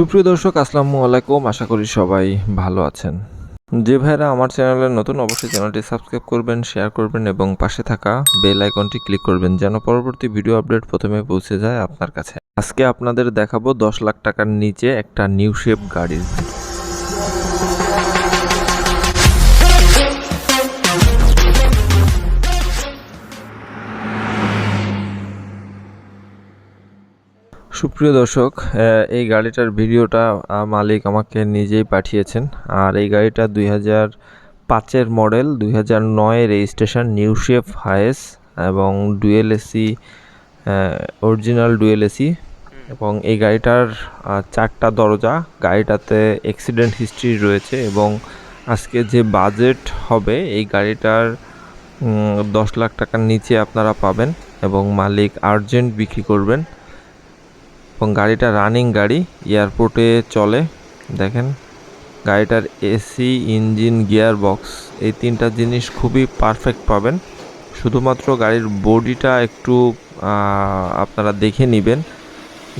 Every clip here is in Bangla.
সুপ্রিয় দর্শক, আসসালামু আলাইকুম। আশা করি সবাই ভালো আছেন। যে ভাইরা আমার চ্যানেলে নতুন, অবশ্যই চ্যানেলটি সাবস্ক্রাইব করবেন, শেয়ার করবেন এবং পাশে থাকা বেল আইকনটি ক্লিক করবেন যেন পরবর্তী ভিডিও আপডেট প্রথমে পৌঁছে যায় আপনার কাছে। আজকে আপনাদের দেখাবো দশ লাখ টাকার নিচে একটা নিউ শেপ গাড়ি। সুপ্রিয় দর্শক এই গাড়িটার ভিডিওটা মালিক আমাকে নিজেই পাঠিয়েছেন। আর এই গাড়িটা দুই হাজার পাঁচের মডেল দুই হাজার নয় রেজিস্ট্রেশন নিউ শেপ হায়েস এবং dual AC original dual AC. এবং এই গাড়িটার চারটা দরজা গাড়িটাতে অ্যাক্সিডেন্ট হিস্ট্রি রয়েছে এবং আজকে যে বাজেট হবে এই গাড়িটার দশ লাখ টাকার নিচে আপনারা পাবেন এবং মালিক আর্জেন্ট বিক্রি করবেন। এবং গাড়িটা রানিং গাড়ি এয়ারপোর্টে চলে। দেখেন, গাড়িটার এসি ইঞ্জিন গিয়ার বক্স এই তিনটা জিনিস খুবই পারফেক্ট পাবেন। শুধুমাত্র গাড়ির বডিটা একটু আপনারা দেখে নেবেন।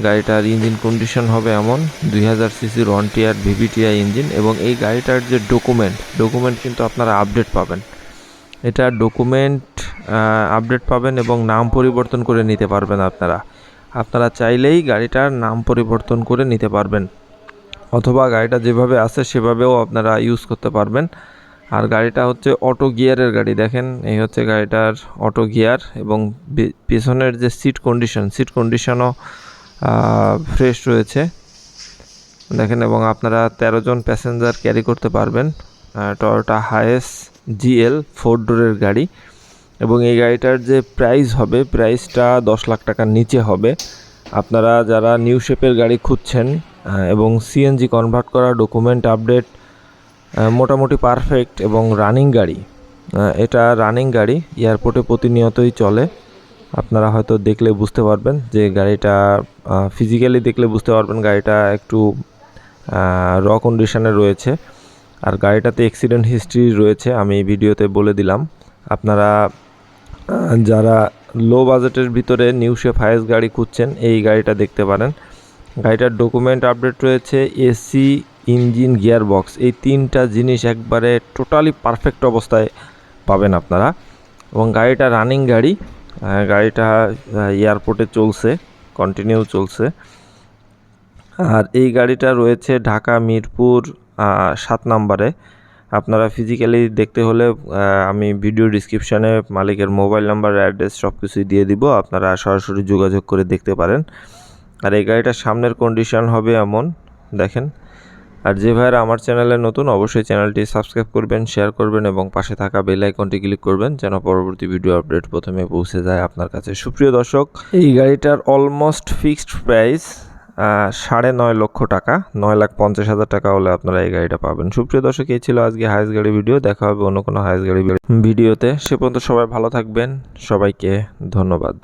গাড়িটার ইঞ্জিন কন্ডিশন হবে এমন, দুই হাজার সিসির ওয়ান টিয়ার ভিভিটিআই ইঞ্জিন এবং এই গাড়িটার যে ডকুমেন্ট ডকুমেন্ট কিন্তু আপনারা আপডেট পাবেন। এটা ডকুমেন্ট আপডেট পাবেন এবং নাম পরিবর্তন করে নিতে পারবেন আপনারা। আপনারা চাইলেই গাড়িটার নাম পরিবর্তন করে নিতে পারবেন, অথবা গাড়িটা যেভাবে আছে সেভাবেও আপনারা ইউজ করতে পারবেন। আর গাড়িটা হচ্ছে অটো গিয়ারের গাড়ি, দেখেন, এই হচ্ছে গাড়িটার অটো গিয়ার এবং পেছনের যে সিট কন্ডিশন সিট কন্ডিশনও ফ্রেশ রয়েছে। দেখেন, এবং আপনারা তেরো জন প্যাসেঞ্জার ক্যারি করতে পারবেন টয়োটা হায়েস জিএল ফোর ডোরের গাড়ি। এবং এই গাড়িটার যে প্রাইস হবে প্রাইসটা দশ লাখ টাকার নিচে হবে। আপনারা যারা নিউ শেপের গাড়ি খুঁজছেন এবং সিএনজি কনভার্ট করা ডকুমেন্ট আপডেট মোটামুটি পারফেক্ট এবং রানিং গাড়ি এটা রানিং গাড়ি এয়ারপোর্টে প্রতিনিয়তই চলে। আপনারা হয়তো দেখলে বুঝতে পারবেন যে গাড়িটা ফিজিক্যালি দেখলে বুঝতে পারবেন গাড়িটা একটু র কন্ডিশনে রয়েছে। আর গাড়িটাতে অ্যাক্সিডেন্ট হিস্ট্রি রয়েছে, আমি ভিডিওতে বলে দিলাম। আপনারা যারা লো বাজেটের ভিতরে নিউ শেপ হায়েস্ট গাড়ি খুঁজছেন, এই গাড়িটা দেখতে পারেন। গাড়িটার ডকুমেন্ট আপডেট রয়েছে এসি ইঞ্জিন গিয়ার বক্স এই তিনটা জিনিস একবারে টোটালি পারফেক্ট অবস্থায় পাবেন আপনারা। এবং গাড়িটা রানিং গাড়ি গাড়িটা এয়ারপোর্টে চলছে কন্টিনিউ চলছে। আর এই গাড়িটা রয়েছে ঢাকা মিরপুর সাত নাম্বারে। আপনারা ফিজিক্যালি দেখতে হলে আমি ভিডিও ডিসক্রিপশানে মালিকের মোবাইল নাম্বার অ্যাড্রেস সব কিছুই দিয়ে দিব। আপনারা সরাসরি যোগাযোগ করে দেখতে পারেন। আর এই গাড়িটার সামনের কন্ডিশন হবে এমন, দেখেন। আর যে ভাইয়েরা আমার চ্যানেলে নতুন, অবশ্যই চ্যানেলটি সাবস্ক্রাইব করবেন শেয়ার করবেন এবং পাশে থাকা বেল আইকনটি ক্লিক করবেন, যেন পরবর্তী ভিডিও আপডেট প্রথমে পৌঁছে যায় আপনার কাছে। সুপ্রিয় দর্শক, এই গাড়িটার অলমোস্ট ফিক্সড প্রাইস সাড়ে নয় লক্ষ টাকা, নয় লাখ পঞ্চাশ হাজার টাকা হলে আপনারা এই গাড়িটা পাবেন। সুপ্রিয় দর্শক, এই ছিল আজকে হাইস গাড়ি ভিডিও। দেখা হবে অন্য কোনো হাইস গাড়ি ভিডিওতে। সে পর্যন্ত সবাই ভালো থাকবেন। সবাইকে ধন্যবাদ।